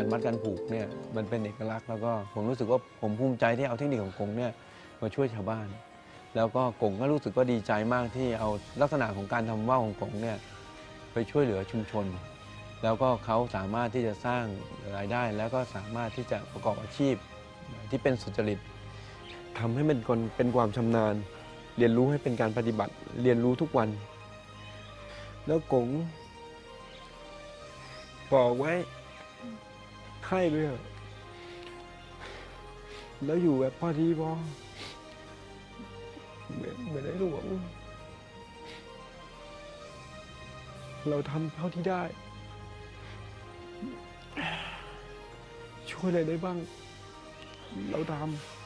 การมัดการผูกเนี่ยมันเป็นเอกลักษณ์แล้วก็ผมรู้สึกว่าผมภูมิใจที่เอาเทคนิคของกงเนี่ยมาช่วยชาวบ้าน แล้วก็กงก็รู้สึกว่าดีใจมากที่เอาลักษณะของการทำว่าวของกงเนี่ยไปช่วยเหลือชุมชน แล้วก็เขาสามารถที่จะสร้างรายได้ แล้วก็สามารถที่จะประกอบอาชีพที่เป็นสุจริตทำให้มันคนเป็นความชำนาญ เรียนรู้ให้เป็นการปฏิบัติ เรียนรู้ทุกวัน แล้วกงบอกไว้ ให้ไปเถอะแล้วอยู่แบบพอดีพอเหมือนเหมือนในหลวง เราทำเท่าที่ได้ ช่วยอะไรได้บ้าง เราทำ